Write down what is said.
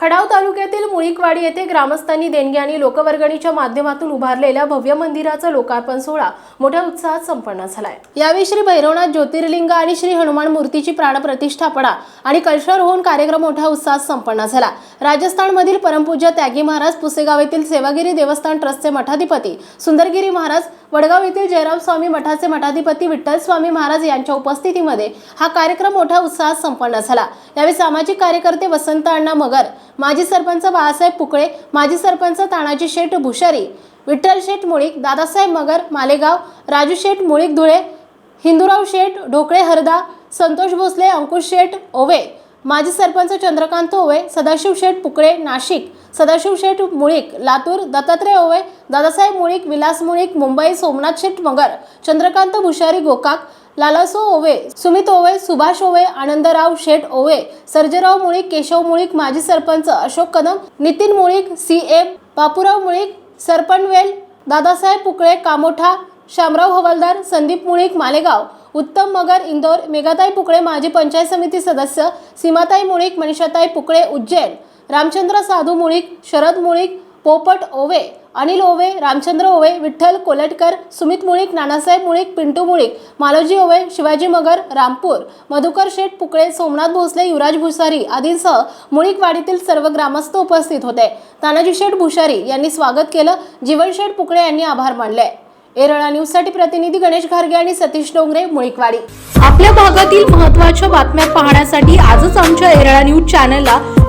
Khadav तालुक्यातील मुळीकवाडी येथे ग्रामस्थांनी देणगी आणि लोकवर्गणीच्या माध्यमातून उभारलेल्या भव्य मंदिराचा लोकार्पण सोहळा मोठ्या उत्साहात संपन्न झालाय. यावेळी श्री भैरवनाथ ज्योतिर्लिंग आणि श्री हनुमान मूर्तीची प्राणप्रतिष्ठापना आणि कल्चर होऊन कार्यक्रम मोठ्या उत्साहात संपन्न झाला. राजस्थानमधील परमपूज्य त्यागी महाराज पुसेगाव येथील सेवागिरी देवस्थान ट्रस्टचे मठाधिपती सुंदरगिरी महाराज वडगाव येथील जयराम स्वामी मठाचे मठाधिपती विठ्ठल स्वामी महाराज यांच्या उपस्थितीमध्ये हा कार्यक्रम मोठ्या उत्साहात संपन्न झाला. यावेळी सामाजिक कार्यकर्ते वसंत अण्णा मगर माजी सरपंच बाळासाहेब पुकळे माजी सरपंच तानाजी शेठ भुशारी विठ्ठल शेठ मुळीक दादासाहेब मगर मालेगाव राजू शेठ मुळीक धुळे हिंदूराव शेठ ढोकळे हरदा संतोष भोसले अंकुश शेठ ओवे माजी सरपंच चंद्रकांत ओवे सदाशिव शेठ पुकळे नाशिक सदाशिव शेठ मुळीक लातूर दत्तात्रय ओवे दादासाहेब मुळीक विलास मुळीक मुंबई सोमनाथ शेठ मगर चंद्रकांत भुशारी गोकाक लालासो ओवे सुमित ओवे सुभाष ओवे आनंदराव शेठ ओवे सर्जेराव मुळीक केशव मुळीक माजी सरपंच अशोक कदम नितीन मुळीक सी एम बापूराव मुळीक सरपणवेल दादासाहेब पुकळे कामोठा शामराव हवालदार संदीप मुळीक मालेगाव उत्तम मगर इंदोर मेघाताई पुकळे माजी पंचायत समिती सदस्य सीमाताई मुळीक मनीषाताई पुकळे उज्जैन रामचंद्र साधू मुळीक शरद मुळीक पोपट ओवे अनिल ओवे रामचंद्र ओवे विठ्ठल कोलटकर सुमित मुळीक नानासाहेब मुळीक पिंटू मुळीक मालोजी ओवे शिवाजी मगर रामपूर मधुकर शेठ पुकळे सोमनाथ भोसले युवराज भुसारी आदींसह मुळीकवाडीतील सर्व ग्रामस्थ उपस्थित होते. तानाजी शेठ भुसारी यांनी स्वागत केलं. जीवन शेठ पुकळे यांनी आभार मानले. एरळा न्यूजसाठी प्रतिनिधी गणेश घारगे आणि सतीश डोंगरे मुळीकवाडी आपल्या भागातील महत्त्वाच्या बातम्या पाहण्यासाठी आजच आमच्या एरळा न्यूज चॅनलला